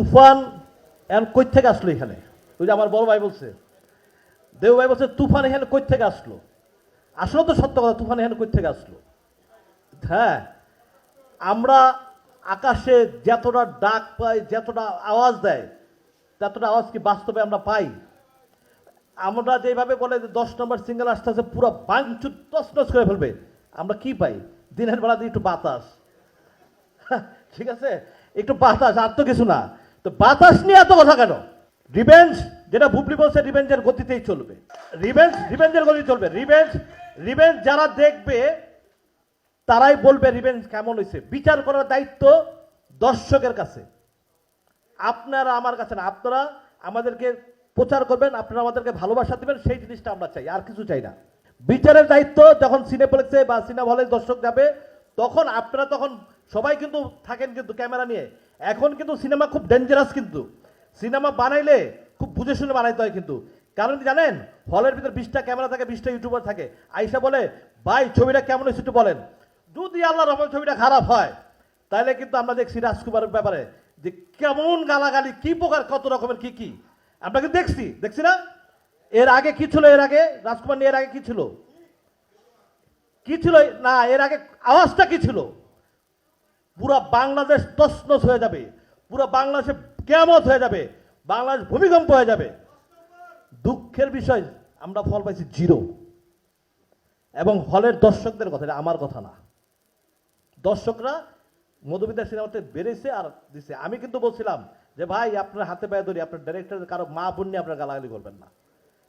তুফান এখন কই থেকে আসলো এখানে? ওই যে আমার বড় ভাই বলছে। দেউ ভাই বলছে, তুফান এখানে কই থেকে আসলো? আসলে তো সত্য কথা, তুফান এখানে কই থেকে আসলো? হ্যাঁ আমরা আকাশে যতটা ডাক পাই, যতটা আওয়াজ দেয়, ততটা আওয়াজ কি বাস্তবে আমরা পাই? আমরা যেভাবে বলে যে দশ নম্বর সিঙ্গেল আসতেছে, পুরো বাংচুর তসনস করে ফেলবে। আমরা কি পাই? দিনের বেলা দিয়ে একটু বাতাস। ঠিক আছে? একটু বাতাস, আর তো কিছু না। তো বাতাস নিয়ে এত কথা কেন? রিভেঞ্জ যেটা বুবলি বলছে রিভেঞ্জের গতিতেই চলবে। রিভেঞ্জ রিভেঞ্জের গতি চলবে। রিভেঞ্জ রিভেঞ্জ যারা দেখবে, তারাই বলবে রিভেঞ্জ কেমন হয়েছে বিচার করার দায়িত্ব দর্শকের কাছে। আপনারা আমার কাছে না, আপনারা আমাদেরকে প্রচার করবেন, আপনারা আমাদেরকে ভালোবাসা দেবেন, সেই জিনিসটা আমরা চাই, আর কিছু চাই না। বিচারের দায়িত্ব যখন সিনেপ্লেক্সে বা সিনেমা হলে দর্শক যাবে, তখন আপনারা তখন সবাই কিন্তু থাকেন কিন্তু ক্যামেরা নিয়ে। এখন কিন্তু সিনেমা খুব ডেঞ্জারাস কিন্তু। সিনেমা বানাইলে খুব বুঝে শুনে বানাইতে হয় কিন্তু। কারণ জানেন? হলের ভিতরে বিশটা ক্যামেরা থাকে, বিশটা ইউটিউবার থাকে। আইসা বলে, ভাই, ছবিটা কেমন হয়েছে একটু বলেন। যদি আল্লাহ রহমান ছবিটা খারাপ হয় তাহলে কিন্তু আমরা দেখছি রাজকুমারের ব্যাপারে যে কেমন গালাগালি, কি প্রকার, কত রকমের, কি কি। আমরা কিন্তু দেখছি দেখছি না? এর আগে কি ছিল, এর আগে? রাজকুমার নিয়ে এর আগে কি ছিল? কি ছিল? না, এর আগে আওয়াজটা কি ছিল? পুরা বাংলাদেশ তসনস হয়ে যাবে। পুরা বাংলাদেশে কেমত হয়ে যাবে। বাংলাদেশ ভূমিকম্প হয়ে যাবে। দুঃখের বিষয়, আমরা ফল পাইছি জিরো। এবং হলের দর্শকদের কথা, এটা আমার কথা না। দর্শকরা মধুবিদ্যা সিনেমাতে বেড়েছে আর দিছে। আমি কিন্তু বলছিলাম যে, ভাই, আপনার হাতে পায়ে ধরি, আপনার ডাইরেক্টর কারও মা বোন নিয়ে আপনার গালাগালি করবেন না।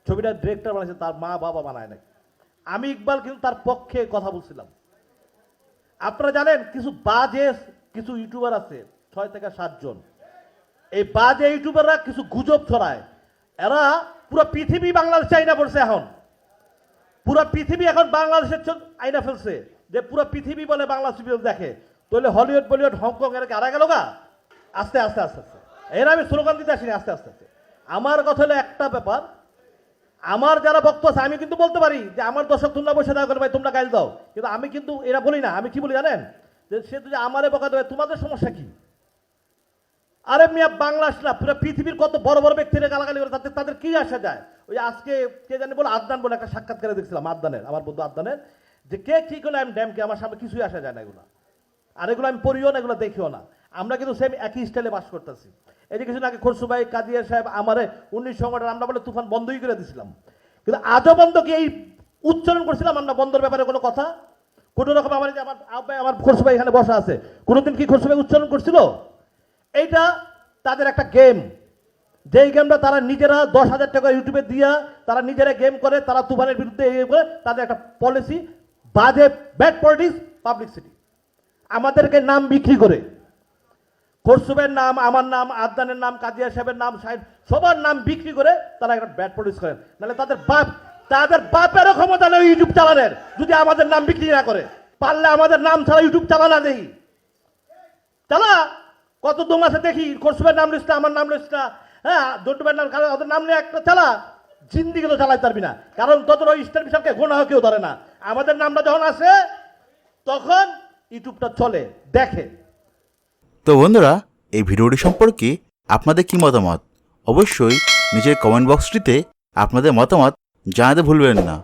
ছবিটা ডিরেক্টর বানাইছে, তার মা বাবা বানায় নাই। আমি ইকবাল কিন্তু তার পক্ষে কথা বলছিলাম। আপনারা জানেন, কিছু বাজে, কিছু ইউটিউবার আছে, ছয় থেকে সাতজন এই বাজে ইউটিউবাররা কিছু গুজব ছড়ায়। এরা পুরো পৃথিবী বাংলাদেশে আইনা পড়ছে এখন। পুরো পৃথিবী এখন বাংলাদেশের আইনা ফেলছে। যে পুরো পৃথিবী বলে বাংলা দেখে। তাহলে হলিউড, বলিউড, হংকং, এরা আরা গেল গা? আস্তে আস্তে আস্তে আস্তে। এর আমি স্লোগান দিতে আসিনি, আস্তে আস্তে আস্তে। আমার কথা হলো একটা ব্যাপার। আমার যারা বক্ত আছে, আমি কিন্তু বলতে পারি যে আমার দর্শক তোমরা বসে দাও করে ভাই, তোমরা গাইল দাও। কিন্তু আমি কিন্তু এরা বলি না, আমি কি বলি জানেন? যে সে যদি আমারে বকা দেবে তোমাদের সমস্যা কি? আরে মিয়া বাংলাদেশ না পুরো পৃথিবীর কত বড় বড় ব্যক্তিরা গালাগালি করে, তাদের তাদের কি আসা যায়? ওই আজকে কে জানি বলে আদনান বলে একটা সাক্ষাৎকারে দেখছিলাম, আদনানের, আমার বন্ধু আদনানের, যে কে কি করলে, আমি ড্যামকে আমার সামনে কিছুই আসা যায় না এগুলো। আর এগুলো আমি পড়িও না, এগুলো দেখিও না। আমরা কিন্তু সেম একই স্টাইলে বাস করতেছি। যে কিছুদিন আগে খরসু ভাই কাদিয়া সাহেব আমারে উনিশ সংগঠন আমরা বলে তুফান বন্ধই করে দিছিলাম। কিন্তু আজও বন্ধ কি এই উচ্চারণ করছিলাম আমরা বন্ধর ব্যাপারে কোনো কথা? কোনো রকম আমার আমার আব্বাই, আমার খরসু ভাই এখানে বসা আছে। কোনোদিন কি খরসু ভাই উচ্চারণ করছিল? এইটা তাদের একটা গেম। যেই গেমটা তারা নিজেরা দশ হাজার টাকা ইউটিউবে দিয়া তারা নিজেরা গেম করে, তারা তুফানের বিরুদ্ধে এই করে তাদের একটা পলিসি বাজে ব্যাড পলিটিক্স পাবলিসিটি আমাদেরকে নাম বিক্রি করে। খরসুবের নাম, আমার নাম, আদনানের নাম, কাজিয়া সাহেবের নাম, সাহেব, সবার নাম বিক্রি করে তারা একটা ব্যাড পলিটিক্স করেন নাহলে তাদের বাপ, তাদের বাপেরও ক্ষমতা নেই ইউটিউব চালানোর যদি আমাদের নাম বিক্রি না করে। পারলে আমাদের নাম ছাড়া ইউটিউব চালানা দেখি চালা কত দু মাসে দেখি খরসুবের নাম লিস্ট আমার নাম লিস্ট না। হ্যাঁ জন্টুবের নাম ওদের নাম নিয়ে একটা চালা জিন্দিগি তো চালাতে পারবি না। কারণ তোদের ওই স্টার বিশালকে গোনা কেউ ধরে না। আমাদের নামটা যখন আসে, তখন ইউটিউবটা চলে, দেখে। তো বন্ধুরা, এই ভিডিওটি সম্পর্কে আপনাদের কি মতামত? অবশ্যই নিজের কমেন্ট বক্সটিতে আপনাদের মতামত জানাতে ভুলবেন না।